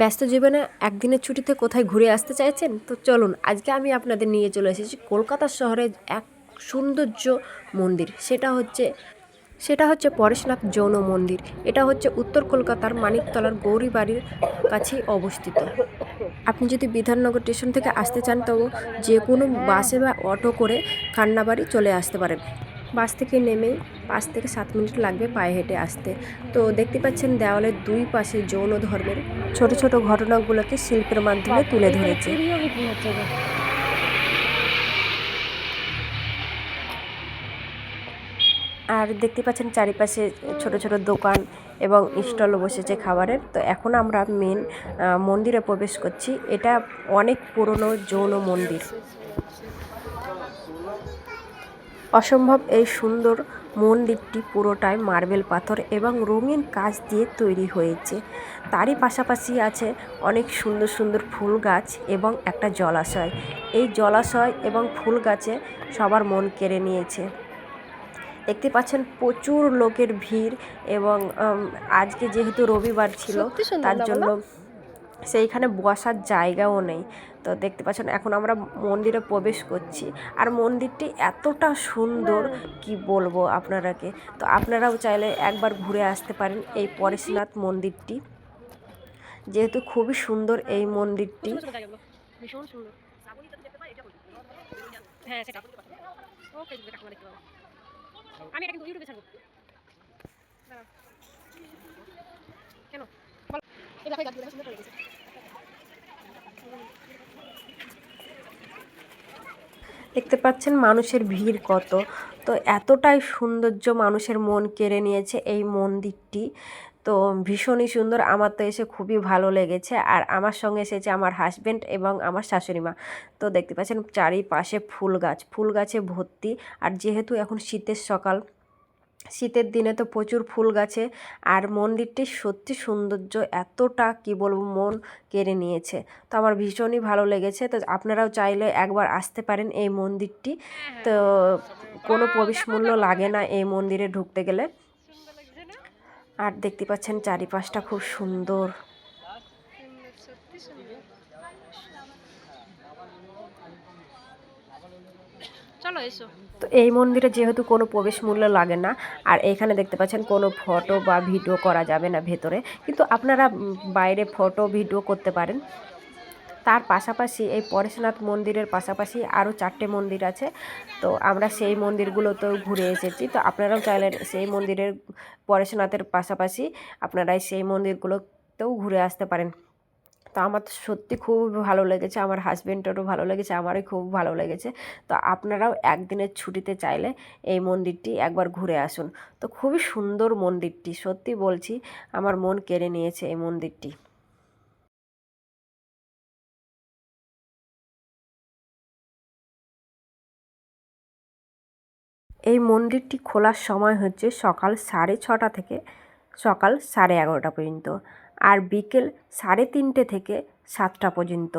ব্যস্ত জীবনে একদিনের ছুটিতে কোথায় ঘুরে আসতে চাইছেন? তো চলুন, আজকে আমি আপনাদের নিয়ে চলে এসেছি কলকাতা শহরের এক সৌন্দর্য মন্দির। সেটা হচ্ছে সেটা হচ্ছে পরেশনাথ যৌন মন্দির। এটা হচ্ছে উত্তর কলকাতার মানিকতলার গৌরী বাড়ির কাছেই অবস্থিত। আপনি যদি বিধাননগর স্টেশন থেকে আসতে চান তো যে কোনো বাসে বা অটো করে কান্নাবাড়ি চলে আসতে পারেন। বাস থেকে নেমেই পাঁচ থেকে সাত মিনিট লাগবে পায়ে হেঁটে আসতে। তো দেখতে পাচ্ছেন, দেওয়ালের দুই পাশে যৌন ধর্মের ছোট ছোট ঘটনাগুলোকে শিল্পের মাধ্যমে তুলে ধরেছে। আর দেখতে পাচ্ছেন, চারিপাশে ছোট ছোট দোকান এবং স্টলও বসেছে খাবারের। তো এখন আমরা মেন মন্দিরে প্রবেশ করছি। এটা অনেক পুরনো যৌন মন্দির। অসম্ভব এই সুন্দর মন্দিরটি পুরোটাই মার্বেল পাথর এবং রঙিন কাজ দিয়ে তৈরি হয়েছে। তারই পাশাপাশি আছে অনেক সুন্দর সুন্দর ফুল গাছ এবং একটা জলাশয়। এই জলাশয় এবং ফুল গাছে সবার মন কেড়ে নিয়েছে। দেখতে পাচ্ছেন প্রচুর লোকের ভিড় এবং আজকে যেহেতু রবিবার ছিল তার জন্য সেইখানে বসার জায়গাও নেই। তো দেখতে পাচ্ছেন এখন আমরা মন্দিরে প্রবেশ করছি। আর মন্দিরটি এতটা সুন্দর কি বলব আপনারাকে? তো আপনারাও চাইলে একবার ঘুরে আসতে পারেন এই পরেশনাথ মন্দিরটি। যেহেতু খুবই সুন্দর এই মন্দিরটি। হ্যাঁ সেটা। আমি এটা কিন্তু ইউটিউবে ছাড়বো। কেন? দেখতে পাচ্ছেন মানুষের ভিড় কত। তো এতটাই সৌন্দর্য মানুষের মন কেড়ে নিয়েছে এই মন্দিরটি। তো ভীষণই সুন্দর। আমার তো এসে খুবই ভালো লেগেছে। আর আমার সঙ্গে এসেছে আমার হাজব্যান্ড এবং আমার শাশুড়ি মা। তো দেখতে পাচ্ছেন চারিপাশে ফুল গাছ ফুল গাছে ভর্তি। আর যেহেতু এখন শীতের সকাল শীতের দিনে তো প্রচুর ফুল গাছে। আর মন্দিরটি সত্যি সৌন্দর্য এতটা কি বলব মন কেড়ে নিয়েছে। তো আমার ভীষণই ভালো লেগেছে। তো আপনারাও চাইলে একবার আসতে পারেন এই মন্দিরটি। তো কোনো প্রবেশ মূল্য লাগে না এই মন্দিরে ঢুকতে গেলে। আর দেখতে পাচ্ছেন চারিপাশটা খুব সুন্দর। তো এই মন্দিরে যেহেতু কোনো প্রবেশ মূল্য লাগে না আর এখানে দেখতে পাচ্ছেন কোনো ফটো বা ভিডিও করা যাবে না ভেতরে। কিন্তু আপনারা বাইরে ফটো ভিডিও করতে পারেন। তার পাশাপাশি এই পরেশনাথ মন্দিরের পাশাপাশি আরও চারটে মন্দির আছে। তো আমরা সেই মন্দিরগুলোতেও ঘুরে এসেছি। তো আপনারাও চাইলে সেই মন্দিরের পরেশনাথের পাশাপাশি আপনারাই সেই মন্দিরগুলোতেও ঘুরে আসতে পারেন। তো আমার তো সত্যি খুব ভালো লেগেছে, আমার হাজব্যান্ডেরও ভালো লেগেছে আমারই খুব ভালো লেগেছে। তো আপনারাও একদিনের ছুটিতে চাইলে এই মন্দিরটি একবার ঘুরে আসুন। তো খুবই সুন্দর মন্দিরটি, সত্যি বলছি, আমার মন কেড়ে নিয়েছে এই মন্দিরটি। এই মন্দিরটি খোলার সময় হচ্ছে সকাল সাড়ে ছটা থেকে সকাল সাড়ে এগারোটা পর্যন্ত আর বিকেল সাড়ে তিনটে থেকে সাতটা পর্যন্ত।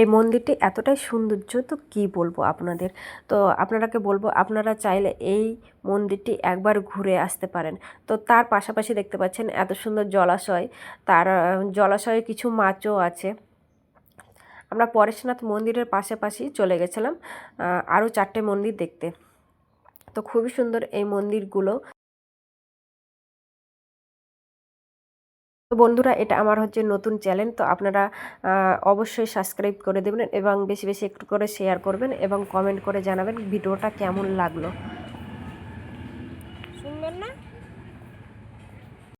এই মন্দিরটি এতটাই সৌন্দর্য, তো কি বলব আপনাদের? তো আপনারাকে বলব, আপনারা চাইলে এই মন্দিরটি একবার ঘুরে আসতে পারেন। তো তার পাশাপাশি দেখতে পাচ্ছেন এত সুন্দর জলাশয়, তার, জলাশয়ে কিছু মাছও আছে। আমরা পরেশনাথ মন্দিরের পাশাপাশি চলে গেছিলাম আরও চারটে মন্দির দেখতে। তো খুবই সুন্দর এই মন্দিরগুলো। তো বন্ধুরা, এটা আমার হচ্ছে নতুন চ্যানেল, তো আপনারা অবশ্যই সাবস্ক্রাইব করে দেবেন এবং বেশি বেশি একটু করে শেয়ার করবেন এবং কমেন্ট করে জানাবেন ভিডিওটা কেমন লাগল।